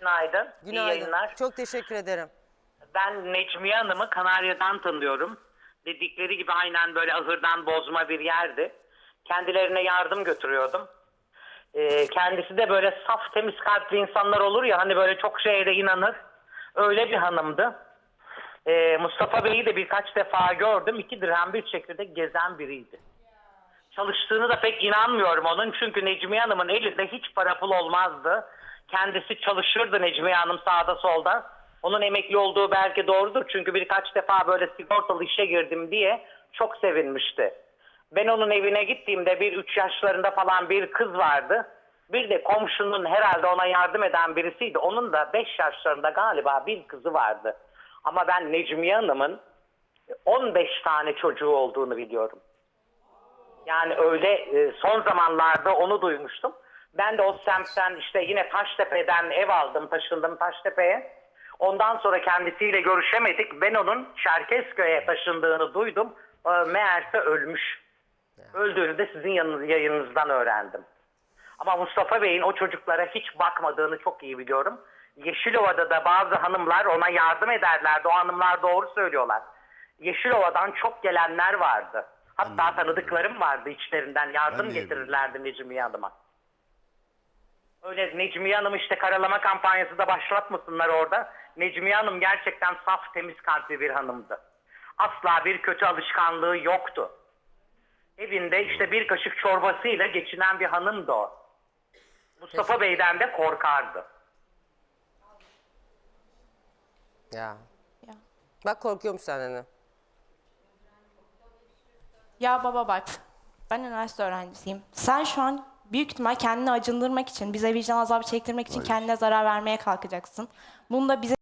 Günaydın. İyi Günaydın. yayınlar. Çok teşekkür ederim. Ben Necmiye Hanım'ı Kanarya'dan tanıyorum. Dedikleri gibi aynen böyle ahırdan bozma bir yerdi. Kendilerine yardım götürüyordum. Ee, kendisi de böyle saf temiz kalpli insanlar olur ya hani böyle çok şeye de inanır. Öyle bir hanımdı. Ee, Mustafa Bey'i de birkaç defa gördüm. İki dirhem bir şekilde gezen biriydi. Çalıştığını da pek inanmıyorum onun. Çünkü Necmiye Hanım'ın elinde hiç para pul olmazdı. Kendisi çalışırdı Necmiye Hanım sağda solda. Onun emekli olduğu belki doğrudur. Çünkü birkaç defa böyle sigortalı işe girdim diye çok sevinmişti. Ben onun evine gittiğimde bir üç yaşlarında falan bir kız vardı. Bir de komşunun herhalde ona yardım eden birisiydi. Onun da beş yaşlarında galiba bir kızı vardı. Ama ben Necmiye Hanım'ın 15 tane çocuğu olduğunu biliyorum. Yani öyle e, son zamanlarda onu duymuştum. Ben de o semtten işte yine Taştepe'den ev aldım, taşındım Taştepe'ye. Ondan sonra kendisiyle görüşemedik. Ben onun Çerkezköy'e taşındığını duydum. E, meğerse ölmüş. Öldüğünü de sizin yayınınızdan öğrendim. Ama Mustafa Bey'in o çocuklara hiç bakmadığını çok iyi biliyorum. Yeşilova'da da bazı hanımlar ona yardım ederlerdi. O hanımlar doğru söylüyorlar. Yeşilova'dan çok gelenler vardı. Hatta tanıdıklarım vardı içlerinden. Yardım getirirlerdi Necmiye Hanım'a. Öyle Necmiye Hanım işte karalama kampanyası da başlatmasınlar orada. Necmiye Hanım gerçekten saf temiz kalpli bir hanımdı. Asla bir kötü alışkanlığı yoktu. Evinde işte bir kaşık çorbasıyla geçinen bir hanımdı o. Mustafa Bey'den de korkardı. Ya. Ya. Bak korkuyormuş senden. de. Ya baba bak, ben üniversite öğrencisiyim. Sen şu an büyük ihtimal kendini acındırmak için, bize vicdan azabı çektirmek için kendine zarar vermeye kalkacaksın. Bunu da bize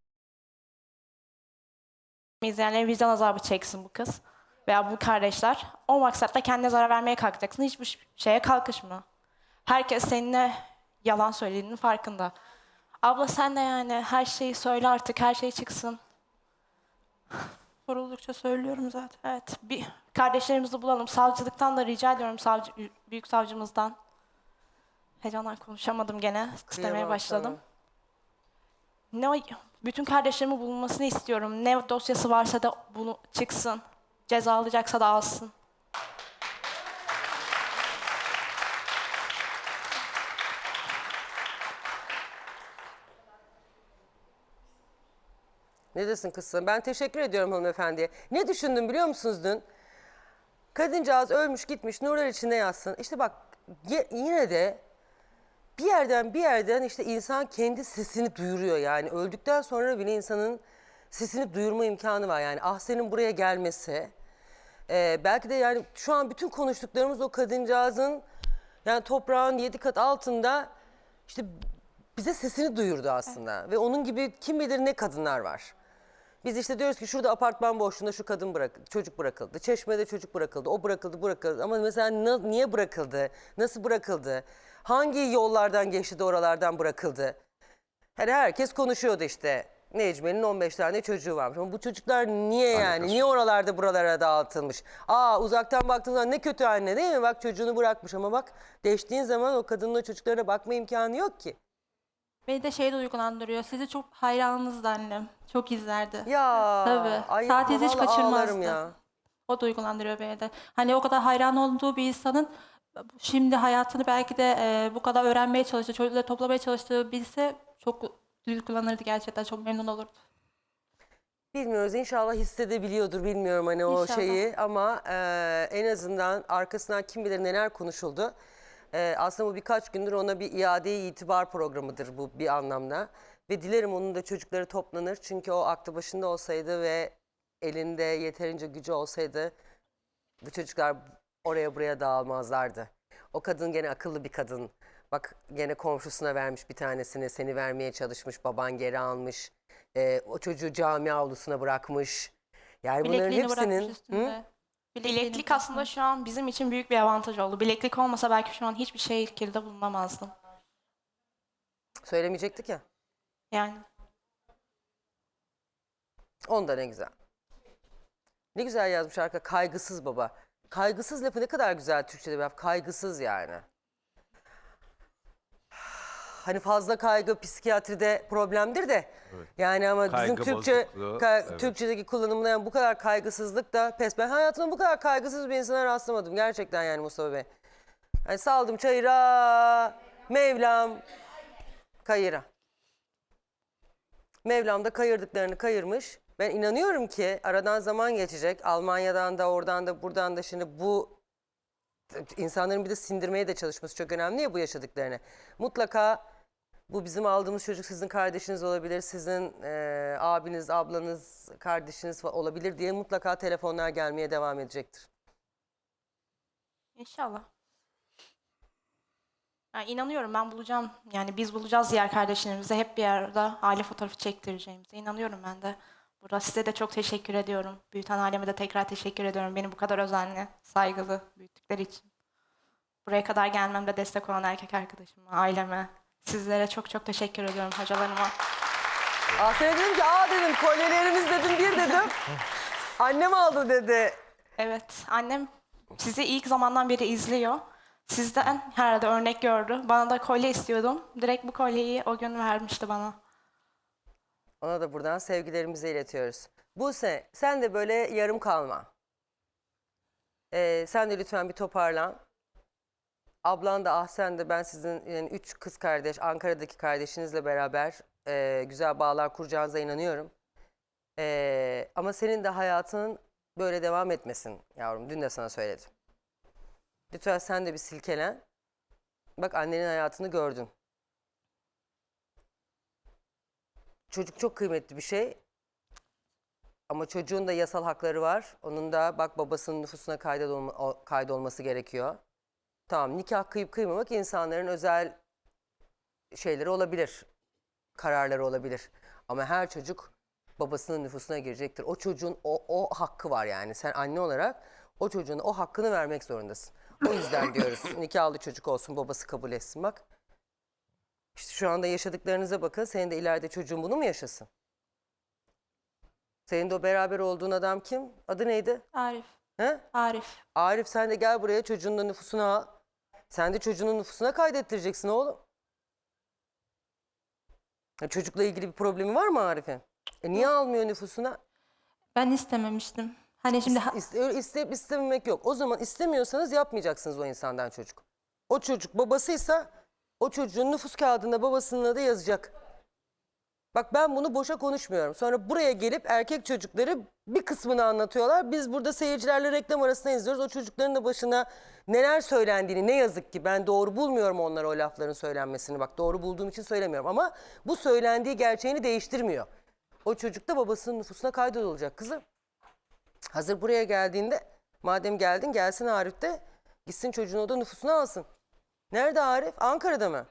izleyenlere vicdan azabı çeksin bu kız veya bu kardeşler. O maksatla kendine zarar vermeye kalkacaksın. Hiçbir şeye kalkışma. Herkes seninle yalan söylediğinin farkında. Abla sen de yani her şeyi söyle artık, her şey çıksın. Soruldukça söylüyorum zaten. Evet. Bir kardeşlerimizi bulalım. Savcılıktan da rica ediyorum savcı, büyük savcımızdan. Heyecandan konuşamadım gene. Kıyamam başladım. Ne o- bütün kardeşlerimin bulunmasını istiyorum. Ne dosyası varsa da bunu çıksın. Ceza alacaksa da alsın. Ne desin kızım? Ben teşekkür ediyorum hanımefendiye. Ne düşündüm biliyor musunuz dün? Kadıncağız ölmüş gitmiş nurlar içinde yatsın. İşte bak ye- yine de bir yerden bir yerden işte insan kendi sesini duyuruyor yani. Öldükten sonra bile insanın sesini duyurma imkanı var. Yani Ahsen'in buraya gelmesi. Ee, belki de yani şu an bütün konuştuklarımız o kadıncağızın yani toprağın yedi kat altında işte bize sesini duyurdu aslında. Ve onun gibi kim bilir ne kadınlar var. Biz işte diyoruz ki şurada apartman boşluğunda şu kadın bırak, çocuk bırakıldı. Çeşmede çocuk bırakıldı. O bırakıldı, bırakıldı. Ama mesela na- niye bırakıldı? Nasıl bırakıldı? Hangi yollardan geçti de oralardan bırakıldı? Hani herkes konuşuyordu işte. Necmi'nin 15 tane çocuğu varmış. Ama bu çocuklar niye yani? Niye oralarda buralara dağıtılmış? Aa uzaktan baktığında ne kötü anne değil mi? Bak çocuğunu bırakmış ama bak değiştiğin zaman o kadının o çocuklara bakma imkanı yok ki. Beni de şey duygulandırıyor. Sizi çok hayranınızdı annem. Çok izlerdi. Ya. Tabii. Ay, Saatinizi hiç vallahi ağlarım kaçırmazdı. ya. O duygulandırıyor beni de. Hani o kadar hayran olduğu bir insanın şimdi hayatını belki de e, bu kadar öğrenmeye çalıştığı, çocukları toplamaya çalıştığı bilse çok duygulanırdı gerçekten. Çok memnun olurdu. Bilmiyoruz inşallah hissedebiliyordur bilmiyorum hani o İnşallah. şeyi ama e, en azından arkasından kim bilir neler konuşuldu. E, aslında bu birkaç gündür ona bir iade itibar programıdır bu bir anlamda. Ve dilerim onun da çocukları toplanır çünkü o aklı başında olsaydı ve elinde yeterince gücü olsaydı bu çocuklar oraya buraya dağılmazlardı. O kadın gene akıllı bir kadın. Bak gene komşusuna vermiş bir tanesini seni vermeye çalışmış baban geri almış. Ee, o çocuğu cami avlusuna bırakmış. Yani bunların Bilekliğini bırakmış hepsinin üstünde. Hı? Bilekliğini Bileklik aslında şu an bizim için büyük bir avantaj oldu. Bileklik olmasa belki şu an hiçbir şekilde bulunamazdım. söylemeyecektik ya. Yani Onda ne güzel. Ne güzel yazmış arka kaygısız baba. Kaygısız lafı ne kadar güzel Türkçe'de bir laf. Kaygısız yani. Hani fazla kaygı psikiyatride problemdir de. Yani ama Kaygı bizim Türkçe bozukluğu, ka- evet. Türkçedeki kullanımda yani bu kadar kaygısızlık da pes. Ben hayatımda bu kadar kaygısız bir insana rastlamadım gerçekten yani Mustafa Bey. Yani saldım çayıra, Mevlam kayıra. Mevlam da kayırdıklarını kayırmış. Ben inanıyorum ki aradan zaman geçecek. Almanya'dan da oradan da buradan da şimdi bu insanların bir de sindirmeye de çalışması çok önemli ya bu yaşadıklarını. Mutlaka bu bizim aldığımız çocuk sizin kardeşiniz olabilir, sizin eee, abiniz, ablanız, kardeşiniz olabilir diye mutlaka telefonlar gelmeye devam edecektir. İnşallah. Yani inanıyorum ben bulacağım. Yani biz bulacağız diğer kardeşlerimize hep bir arada aile fotoğrafı çektireceğimize. inanıyorum ben de. Burada size de çok teşekkür ediyorum. Büyüten aileme de tekrar teşekkür ediyorum. Beni bu kadar özenli, saygılı büyüttükleri için. Buraya kadar gelmemde destek olan erkek arkadaşıma, aileme, sizlere çok çok teşekkür ediyorum hocalarıma. Sana dedim ki aa dedim kolyelerimiz dedim bir dedim. Annem aldı dedi. Evet, annem sizi ilk zamandan beri izliyor. Sizden herhalde örnek gördü. Bana da kolye istiyordum. Direkt bu kolyeyi o gün vermişti bana. Ona da buradan sevgilerimizi iletiyoruz. Buse sen de böyle yarım kalma. Ee, sen de lütfen bir toparlan. Ablan da ah sen de ben sizin yani üç kız kardeş Ankara'daki kardeşinizle beraber e, güzel bağlar kuracağınıza inanıyorum. Ee, ama senin de hayatının böyle devam etmesin yavrum. Dün de sana söyledim. Lütfen sen de bir silkelen. Bak annenin hayatını gördün. Çocuk çok kıymetli bir şey. Ama çocuğun da yasal hakları var. Onun da bak babasının nüfusuna kaydolma, o- kaydolması gerekiyor. Tamam nikah kıyıp kıymamak insanların özel şeyleri olabilir. Kararları olabilir. Ama her çocuk babasının nüfusuna girecektir. O çocuğun o, o hakkı var yani. Sen anne olarak o çocuğun o hakkını vermek zorundasın. O yüzden diyoruz nikahlı çocuk olsun babası kabul etsin bak. İşte şu anda yaşadıklarınıza bakın. Senin de ileride çocuğun bunu mu yaşasın? Senin de o beraber olduğun adam kim? Adı neydi? Arif. He? Arif. Arif sen de gel buraya çocuğunun da nüfusunu al. Sen de çocuğunun nüfusuna kaydettireceksin oğlum. Ya çocukla ilgili bir problemi var mı Arif'in? E niye almıyor nüfusuna? Ben istememiştim. Hani şimdi ha- İste, isteyip istememek yok. O zaman istemiyorsanız yapmayacaksınız o insandan çocuk. O çocuk babasıysa o çocuğun nüfus kağıdında babasının adı yazacak. Bak ben bunu boşa konuşmuyorum. Sonra buraya gelip erkek çocukları bir kısmını anlatıyorlar. Biz burada seyircilerle reklam arasında izliyoruz. O çocukların da başına neler söylendiğini ne yazık ki ben doğru bulmuyorum onlara o lafların söylenmesini. Bak doğru bulduğum için söylemiyorum ama bu söylendiği gerçeğini değiştirmiyor. O çocuk da babasının nüfusuna kaydolacak kızım. Hazır buraya geldiğinde madem geldin gelsin Arif de gitsin çocuğun o da nüfusunu alsın. Nerede Arif? Ankara'da mı?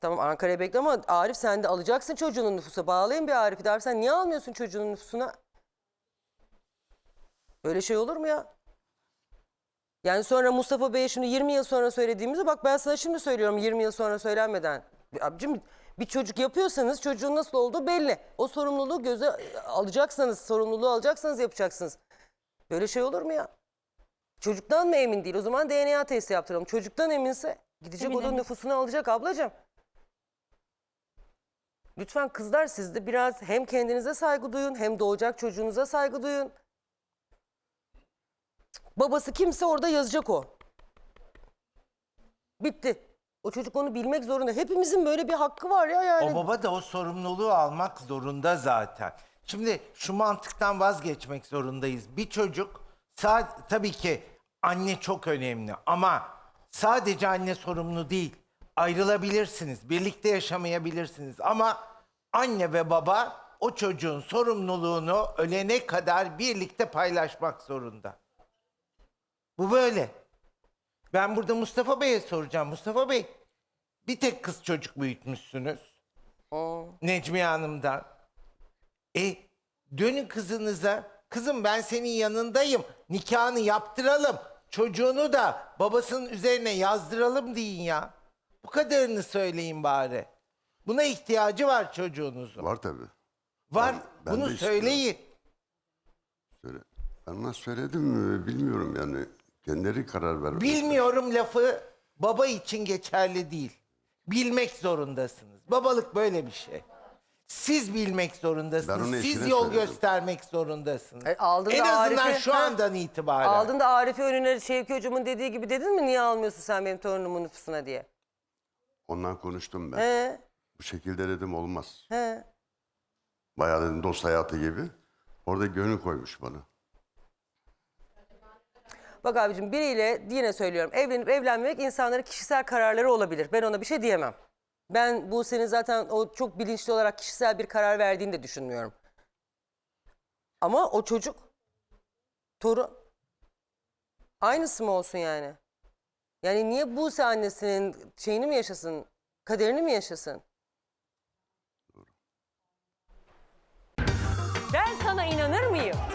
Tamam Ankara'ya bekle ama Arif sen de alacaksın çocuğunun nüfusa. Bağlayın bir Arif'i de. Arif sen niye almıyorsun çocuğunun nüfusuna? Böyle şey olur mu ya? Yani sonra Mustafa Bey'e şimdi 20 yıl sonra söylediğimizi bak ben sana şimdi söylüyorum 20 yıl sonra söylenmeden. Abicim bir çocuk yapıyorsanız çocuğun nasıl olduğu belli. O sorumluluğu göze alacaksanız, sorumluluğu alacaksanız yapacaksınız. Böyle şey olur mu ya? Çocuktan mı emin değil? O zaman DNA testi yaptıralım. Çocuktan eminse gidecek o da Eminim. nüfusunu alacak ablacığım. Lütfen kızlar siz de biraz hem kendinize saygı duyun hem doğacak çocuğunuza saygı duyun. Babası kimse orada yazacak o. Bitti. O çocuk onu bilmek zorunda. Hepimizin böyle bir hakkı var ya yani. O baba da o sorumluluğu almak zorunda zaten. Şimdi şu mantıktan vazgeçmek zorundayız. Bir çocuk sa- tabii ki anne çok önemli ama sadece anne sorumlu değil. Ayrılabilirsiniz, birlikte yaşamayabilirsiniz ama anne ve baba o çocuğun sorumluluğunu ölene kadar birlikte paylaşmak zorunda. Bu böyle. Ben burada Mustafa Bey'e soracağım. Mustafa Bey, bir tek kız çocuk büyütmüşsünüz. Aa, Necmiye Hanım'dan. E dönün kızınıza. Kızım ben senin yanındayım. Nikahını yaptıralım. Çocuğunu da babasının üzerine yazdıralım deyin ya. Bu kadarını söyleyin bari. Buna ihtiyacı var çocuğunuzun. Var tabii. Var. Ben- ben Bunu de istiyorum. söyleyin. Söyle. Ben ona söyledim mi bilmiyorum yani. Kendileri karar ver. Bilmiyorum lafı baba için geçerli değil. bilmek zorundasınız. Babalık böyle bir şey. Siz bilmek Ben zorundasınız. Siz eşine yol söyledim. göstermek zorundasınız. E, aldın en da azından Arif'i- şu Ha? andan itibaren. Aldın da Arif'i önüne Şevki hocamın dediği gibi dedin mi niye almıyorsun sen benim torunumun nüfusuna diye? Ondan konuştum ben. He Bu şekilde dedim olmaz. he. Bayağı dedim dost hayatı gibi. Orada gönül koymuş bana. Bak abicim biriyle yine söylüyorum evlenip evlenmemek insanların kişisel kararları olabilir. Ben ona bir şey diyemem. Ben bu senin zaten o çok bilinçli olarak kişisel bir karar verdiğini de düşünmüyorum. Ama o çocuk torun aynısı mı olsun yani? Yani niye Buse annesinin şeyini mi yaşasın, kaderini mi yaşasın?